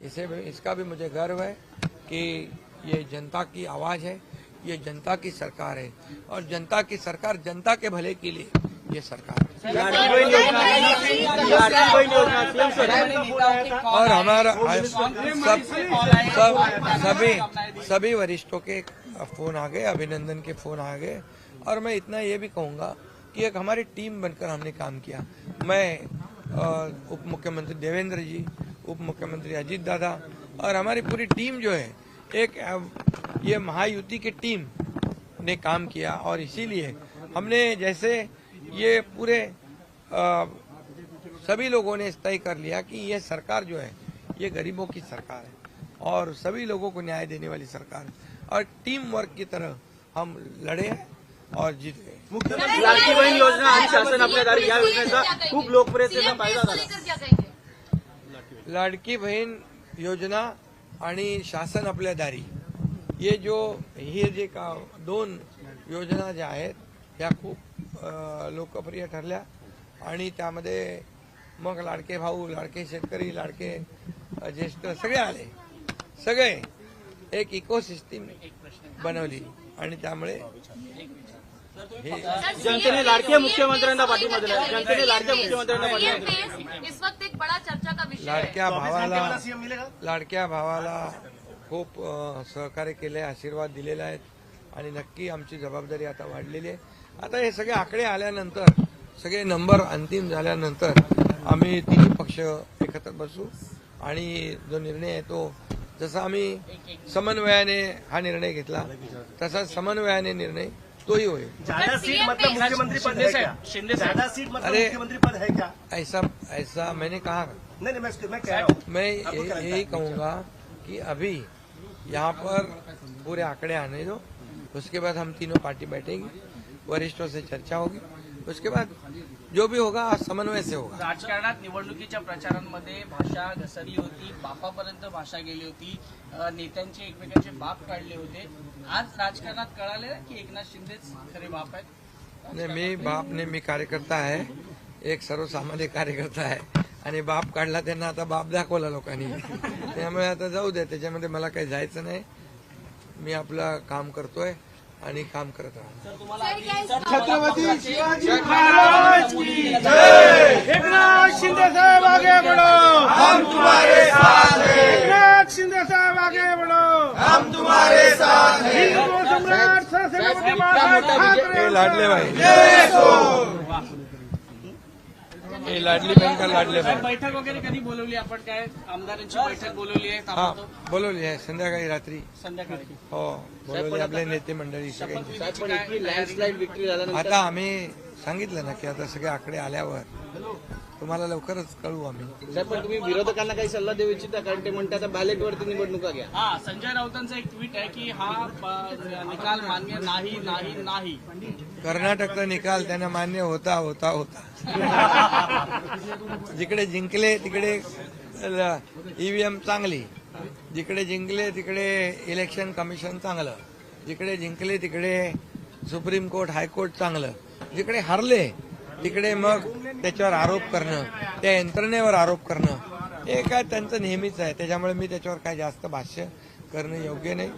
इसे भी इसका भी मुझे गर्व है कि ये जनता की आवाज़ है ये जनता की सरकार है और जनता की सरकार जनता के भले के लिए ये सरकार है। और हमारा सब सब सभी सभी वरिष्ठों के फ़ोन आ गए अभिनंदन के फ़ोन आ गए। और मैं इतना ये भी कहूँगा कि एक हमारी टीम बनकर हमने काम किया। मैं उप मुख्यमंत्री देवेंद्र जी उप मुख्यमंत्री अजीत दादा और हमारी पूरी टीम जो है एक ये महायुति की टीम ने काम किया और इसीलिए हमने जैसे ये पूरे सभी लोगों ने तय कर लिया कि ये सरकार जो है ये गरीबों की सरकार है और सभी लोगों को न्याय देने वाली सरकार है और टीम वर्क की तरह हम लड़े हैं और जीत गए लाडकी बहीण योजना आणि शासन आपल्या दारी या योजनेचा खूप लोकप्रियतेचा फ़ायदा झाला लाडकी बहीण योजना आणि शासन आपल्या दारी. हे जो हे जे का दोन योजना ज्या आहेत ह्या खूप लोकप्रिय ठरल्या. आणि त्यामध्ये मग लाडके भाऊ लाडके शेतकरी लाडके ज्येष्ठ सगळे आले. सगळे एक इकोसिस्टीम बनवली. आणि त्यामुळे हे जनतेने लाडक्या मुख्यमंत्र्यांना पाठिंबा दिला जनतेने लाडक्या मुख्यमंत्र्यांना पाठिंबा दिला इस वक्त एक बड़ा चर्चा लाडक्या भावाला लाडक्या भावाला खूप सहकार्य केले आशीर्वाद दिलेले आहेत आणि नक्की आमची जबाबदारी आता वाढलेली आहे. आता हे सगळे आकडे आल्यानंतर सगळे नंबर अंतिम झाल्यानंतर आम्ही तिन्ही पक्ष एकत्र बसू आणि जो निर्णय आहे तो जसा आम्ही समन्वयाने हा निर्णय घेतला तसा समन्वयाने निर्णय तोही हुए। ज़्यादा सीट मतलब मुख्यमंत्री पद है क्या? ज़्यादा सीट मतलब मुख्यमंत्री पद है क्या? ऐसा ऐसा मैंने कहा। नहीं नहीं मैं मैं कह रहा हूँ। मैं यही कहूँगा कि अभी यहाँ पर पूरे आंकड़े आने दो। उसके बाद हम तीनों पार्टी बैठेंगी। वरिष्ठों से चर्चा होगी। उसके बाद जो भी होगा समन्वय से होगा। राजकारणात निवडणुकीच्या प्रचारांमध्ये भाषा घसरली होती बापापर्यंत भाषा गेली होती नेत्यांचे एकमेकांचे बाप काढले होते. आज राजकारणात कळाले की एकनाथ शिंदेच खरे बाप आहेत? नाही मी बाप ने मी कार्यकर्ता आहे. एक सर्वसामान्य कार्यकर्ता आहे. आणि बाप काढला त्यांना आता बाप दाखवला लोकांनी. त्यामुळे आता जाऊ दे त्याच्यामध्ये मला काही जायचं नाही. मी आपलं काम करतोय. आणि काम करत राहणार एकनाथ शिंदे साहेब आगे बढ़ो. हम तुम्हारे साथ हैं. एकनाथ शिंदे साहेब आगे बढ़ो. हम तुम्हारे साथ हैं. हिंदू सम्राट सरस्वती बाळासाहेब ठाकरे हे लाडले भाई। हे लाडली बहीण का लाडले भाई बैठक वगैरे कधी बोलवली आपण? काय आमदारांची बैठक बोलवली आहे? हा ताबडतोब बोलवली आहे. संध्याकाळी रात्री. संध्याकाळी. हो बोलवली आपले नेते मंडळी पण इतकी लँडस्लाईड विक्री झाल्यानंतर आता आम्ही सांगितलं ना की आता सगळे आकडे आल्यावर तुम्हाला लवकरच कळवू आम्ही. साहेब पण तुम्ही विरोधकांना काही सल्ला देऊ इच्छिता? कारण ते म्हणते आता बॅलेट वरती निवडणुका घ्या. हा संजय राऊतांचं एक ट्विट आहे की हा निकाल मान्य नाही नाही नाही. कर्नाटकचा निकाल त्यांना मान्य होता होता होता. जिकडे जिंकले तिकडे ईव्हीएम चांगली. जिकडे जिंकले तिकडे इलेक्शन कमिशन चांगलं. जिकडे जिंकले तिकडे सुप्रीम कोर्ट हायकोर्ट चांगलं. जिकडे हरले तिकडे मग त्याच्यावर आरोप करणं त्या यंत्रणेवर आरोप करणं हे काय त्यांचं नेहमीच आहे. त्याच्यामुळे मी त्याच्यावर काय जास्त भाष्य करणं योग्य नाही.